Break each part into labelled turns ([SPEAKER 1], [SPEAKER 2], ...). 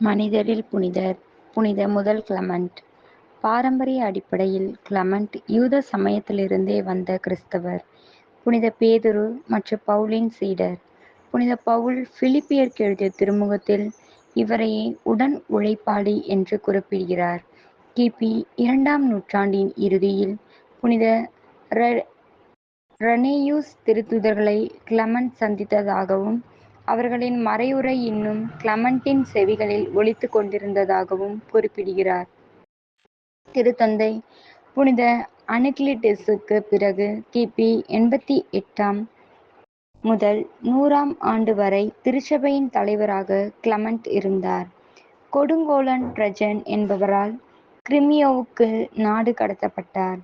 [SPEAKER 1] மனிதரில் புனிதர் புனித முதல் கிளமண்ட் பாரம்பரிய அடிப்படையில் கிளமண்ட் யூத சமயத்திலிருந்தே வந்த கிறிஸ்தவர். புனித பேதுரு மற்றும் பவுலின் சீடர். புனித பவுல் பிலிப்பியர்க்கு எழுதிய திருமுகத்தில் இவரையே உடன் உழைப்பாளி என்று குறிப்பிடுகிறார். கிபி இரண்டாம் நூற்றாண்டின் இறுதியில் புனித ரனேயூஸ் திருத்துதர்களை கிளமண்ட் சந்தித்ததாகவும் அவர்களின் மறையுரை இன்னும் கிளமண்டின் செவிகளில் ஒழித்து கொண்டிருந்ததாகவும் குறிப்பிடுகிறார். திருத்தந்தை புனித அனக்லீட்டுசுக்குப் பிறகு கிபி எண்பத்தி எட்டாம் முதல் நூறாம் ஆண்டு வரை திருச்சபையின் தலைவராக கிளமண்ட் இருந்தார். கொடுங்கோலன் பிரஜன் என்பவரால் கிரிமியோவுக்கு நாடு கடத்தப்பட்டார்.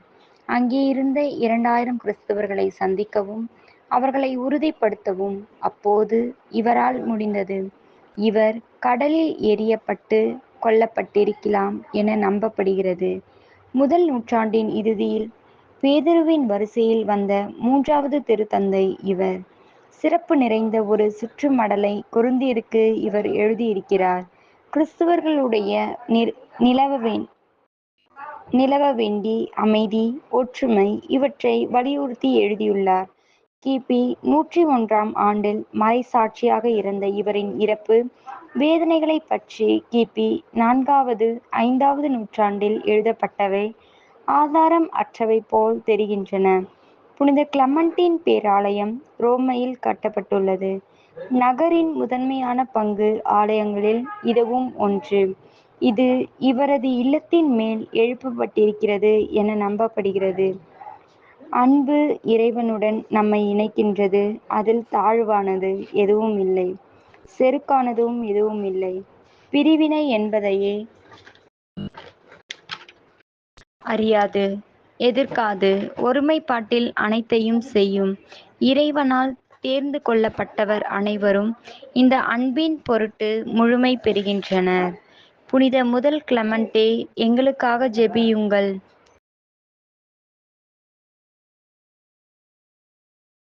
[SPEAKER 1] அங்கே இருந்த இரண்டாயிரம் கிறிஸ்தவர்களை சந்திக்கவும் அவர்களை உறுதிப்படுத்தவும் அப்போது இவரால் முடிந்தது. இவர் கடலில் எரியப்பட்டு கொல்லப்பட்டிருக்கலாம் என நம்பப்படுகிறது. முதல் நூற்றாண்டின் இறுதியில் பேதுருவின் வரிசையில் வந்த மூன்றாவது திருத்தந்தை இவர். சிறப்பு நிறைந்த ஒரு சுற்றுமடலை கொரிந்தியருக்கு இவர் எழுதியிருக்கிறார். கிறிஸ்தவர்களிடையே நிலவ வேண்டி அமைதி, ஒற்றுமை இவற்றை வலியுறுத்தி எழுதியுள்ளார். கிபி நூற்றி ஒன்றாம் ஆண்டில் மறைசாட்சியாக இருந்த இவரின் இறப்பு வேதனைகளைப் பற்றி கிபி நான்காவது ஐந்தாவது நூற்றாண்டில் எழுதப்பட்டவை ஆதாரம் அற்றவை போல் தெரிகின்றன. புனித கிளமண்டின் பேராலயம் ரோமையில் கட்டப்பட்டுள்ளது. நகரின் முதன்மையான பங்கு ஆலயங்களில் இதுவும் ஒன்று. இது இவரது இல்லத்தின் மேல் எழுப்பப்பட்டிருக்கிறது என நம்பப்படுகிறது. அன்பு இறைவனுடன் நம்மை இணைக்கின்றது அதில் தாழ்வானது எதுவும் இல்லை செருக்கானதும் எதுவும் இல்லை. பிரிவினை என்பதையே அறியாது எதிர்க்காது ஒருமைப்பாட்டில் அனைத்தையும் செய்யும். இறைவனால் தேர்ந்து கொள்ளப்பட்டவர் அனைவரும் இந்த அன்பின் பொருட்டு முழுமை பெறுகின்றனர். புனித முதல் கிளமண்டே எங்களுக்காக ஜெபியுங்கள்.